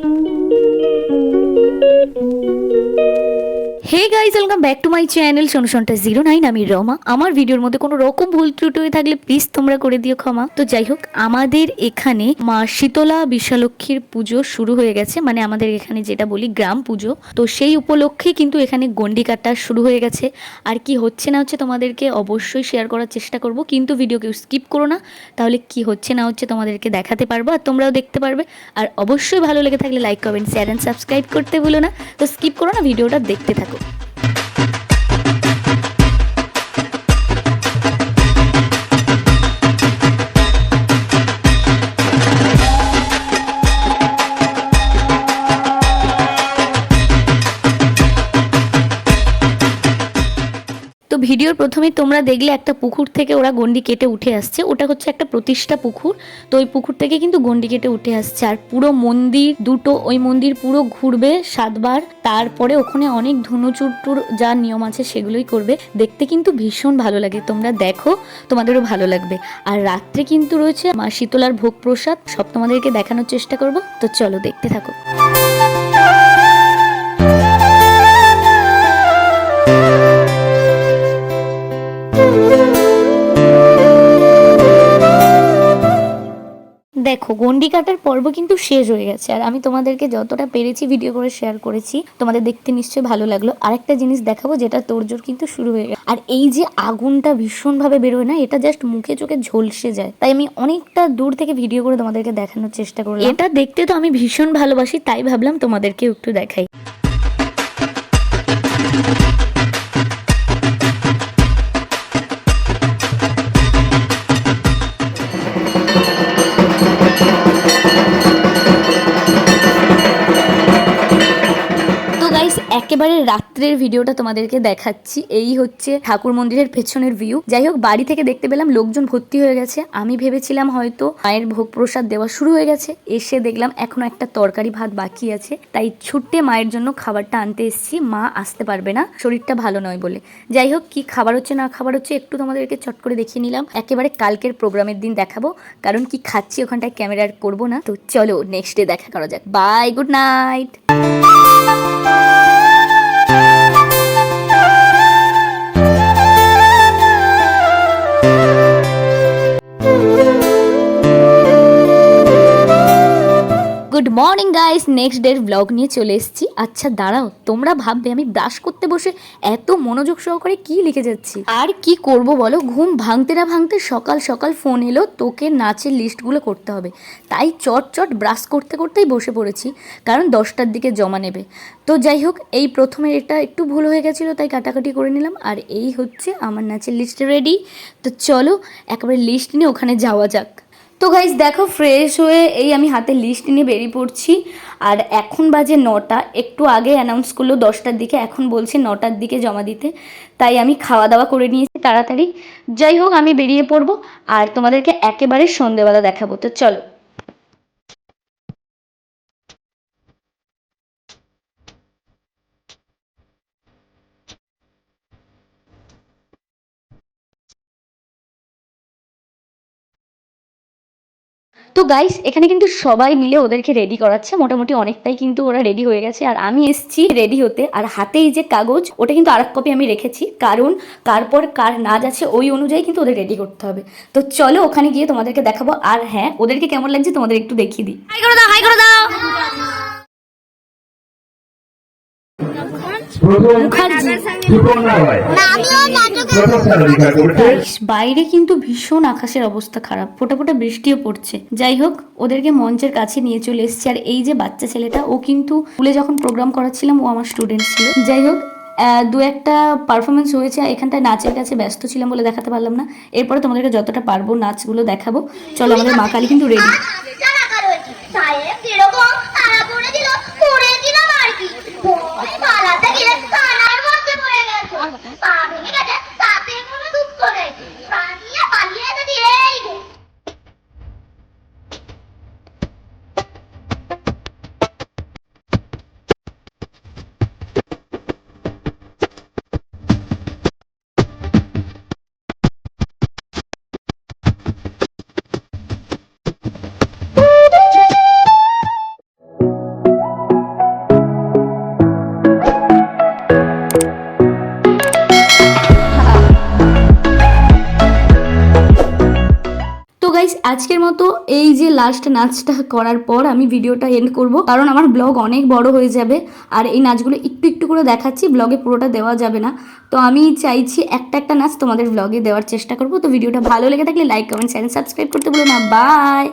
Thank you. Hey guys welcome back to my channel শোনটা zero nine আমি রমা আমার ভিডিওর মধ্যে কোনো রকম ভুল ত্রুটি হয়ে থাকলে প্লিজ তোমরা করে দিও ক্ষমা। তো যাই হোক, আমাদের এখানে মা শীতলা বিশালক্ষীর পুজো শুরু হয়ে গেছে। মানে আমাদের এখানে যেটা বলি, গ্রাম পুজো। তো সেই উপলক্ষে কিন্তু এখানে গন্ডি কাটা শুরু হয়ে গেছে। আর কি হচ্ছে না হচ্ছে তোমাদেরকে অবশ্যই শেয়ার করার চেষ্টা করব। কিন্তু ভিডিও কেউ স্কিপ করো না, তাহলে কি হচ্ছে না হচ্ছে তোমাদেরকে দেখাতে পারব আর তোমরাও দেখতে পারবে। আর অবশ্যই ভালো লেগে থাকলে like comment share and subscribe করতে ভুলো না। তো স্কিপ করো না ভিডিওটা দেখতে থাকো। ভিডিওর প্রথমে তোমরা দেখলে একটা পুকুর থেকে ওরা গন্ডি কেটে উঠে আসছে। ওটা হচ্ছে একটা প্রতিষ্ঠা পুকুর। তো ওই পুকুর থেকে কিন্তু গন্ডি কেটে উঠে আসছে। আর পুরো মন্দির দুটো, ওই মন্দির পুরো ঘুরবে সাতবার। তারপরে ওখানে অনেক ধনুচুরটুর যা নিয়ম আছে সেগুলোই করবে। দেখতে কিন্তু ভীষণ ভালো লাগে। তোমরা দেখো, তোমাদেরও ভালো লাগবে। আর রাত্রে কিন্তু রয়েছে মা শীতলার ভোগ প্রসাদ সব তোমাদেরকে দেখানোর চেষ্টা করব। তো চলো দেখতে থাকো। দেখো গন্ডি কাটার পর্ব কিন্তু শেষ হয়ে গেছে। আর আমি তোমাদেরকে যতটা পেরেছি ভিডিও করে শেয়ার করেছি, তোমাদের দেখতে নিশ্চয়ই ভালো লাগল। আরেকটা জিনিস দেখাবো যেটা তোরজোর কিন্তু শুরু হয়ে গেছে। আর এই যে আগুনটা ভীষণভাবে বেরোয় না, এটা জাস্ট মুখে চোখে ঝলসে যায়। তাই আমি অনেকটা দূর থেকে ভিডিও করে তোমাদেরকে দেখানোর চেষ্টা করলাম। এটা দেখতে তো আমি ভীষণ ভালোবাসি, তাই ভাবলাম তোমাদেরকে একটু দেখাই। একেবারে রাত্রের ভিডিওটা তোমাদেরকে দেখাচ্ছি। এই হচ্ছে ঠাকুর মন্দিরের পেছনের ভিউ যাই হোক, বাড়ি থেকে দেখতে পেলাম লোকজন ভর্তি হয়ে গেছে। আমি ভেবেছিলাম হয়তো মায়ের ভোগ প্রসাদ দেওয়া শুরু হয়ে গেছে। এসে দেখলাম এখনও একটা তরকারি ভাত বাকি আছে। তাই ছুটে মায়ের জন্য খাবারটা আনতে এসেছি। মা আসতে পারবে না। শরীরটা ভালো নয় বলে। যাই হোক, কি খাবার হচ্ছে, না খাবার হচ্ছে একটু তোমাদেরকে চট করে দেখিয়ে নিলাম। একেবারে কালকের প্রোগ্রামের দিন দেখাবো। কারণ কি খাচ্ছি ওখানটায় ক্যামেরার করব না। তো চলো নেক্সট ডে দেখা করা যাক। Bye good night guys next ডের ব্লগ নিয়ে চলে এসেছি। আচ্ছা দাঁড়াও, তোমরা ভাববে, আমি ব্রাশ করতে বসে এত মনোযোগ সহকারে কি লিখে যাচ্ছি? আর কি করব বলো? ঘুম ভাঙতে না ভাঙতে সকাল সকাল ফোন এলো, তোকে নাচের লিস্টগুলো করতে হবে। তাই চট চট ব্রাশ করতে করতেই বসে পড়েছি, কারণ দশটার দিকে জমা নেবে। তো যাই হোক, এই প্রথমে এটা একটু ভুল হয়ে গেছিল, তাই কাটাকাটি করে নিলাম। আর এই হচ্ছে আমার নাচের লিস্ট রেডি তো চলো, একেবারে লিস্ট নিয়ে ওখানে যাওয়া যাক। তো গাইজ দেখো ফ্রেশ হয়ে এই আমি হাতে লিস্ট নিয়ে বেরিয়ে পড়ছি। আর এখন বাজে নটা, একটু আগে অ্যানাউন্স করল দশটার দিকে, এখন বলছে নটার দিকে জমা দিতে। তাই আমি খাওয়া দাওয়া করে নিয়েছি তাড়াতাড়ি। যাই হোক, আমি বেরিয়ে পড়ব, আর তোমাদেরকে একেবারে সন্ধেবেলা দেখাবো। তো চলো। তো গাইস এখানে কিন্তু সবাই মিলে ওদেরকে রেডি করাচ্ছে। মোটামুটি অনেকটাই কিন্তু ওরা রেডি হয়ে গেছে। আর আমি এসছি রেডি হতে। আর হাতে এই যে কাগজ, ওটা কিন্তু আর কপি আমি রেখেছি। কারণ কার পর কার নাচ আছে ওই অনুযায়ী কিন্তু ওদের রেডি করতে হবে। তো চলো ওখানে গিয়ে তোমাদেরকে দেখাবো। আর হ্যাঁ ওদেরকে কেমন লাগছে তোমাদের একটু দেখিয়ে দিই। করে দাও করে দাও। বাইরে কিন্তু ভীষণ আকাশের অবস্থা খারাপ। ফোটা ফোটা বৃষ্টিও পড়ছে। যাই হোক ওদেরকে মঞ্চের কাছে নিয়ে চলে এসেছি। আর এই যে বাচ্চা ছেলেটা ও কিন্তু স্কুলে যখন প্রোগ্রাম করাচ্ছিলাম ও আমার স্টুডেন্ট ছিল। যাই হোক আহ, দু একটা পারফরমেন্স হয়েছে। এখানটায় নাচের কাছে ব্যস্ত ছিলাম বলে দেখাতে পারলাম না। এরপরে তোমাদেরকে যতটা পারব নাচগুলো দেখাবো। চলো আমাদের মা কালী কিন্তু রেডি গাইস আজকের মতো এই যে লাস্ট নাচটা করার পর আমি ভিডিওটা এন্ড করব। কারণ আমার ব্লগ অনেক বড় হয়ে যাবে। আর এই নাচগুলো একটু একটু করে দেখাচ্ছি ব্লগে পুরোটা দেওয়া যাবে না। তো আমি চাইছি একটা একটা নাচ তোমাদের ব্লগে দেওয়ার চেষ্টা করব। তো ভিডিওটা ভালো লেগে থাকলে লাইক কমেন্ট চ্যানেল সাবস্ক্রাইব করতে বলো না। বাই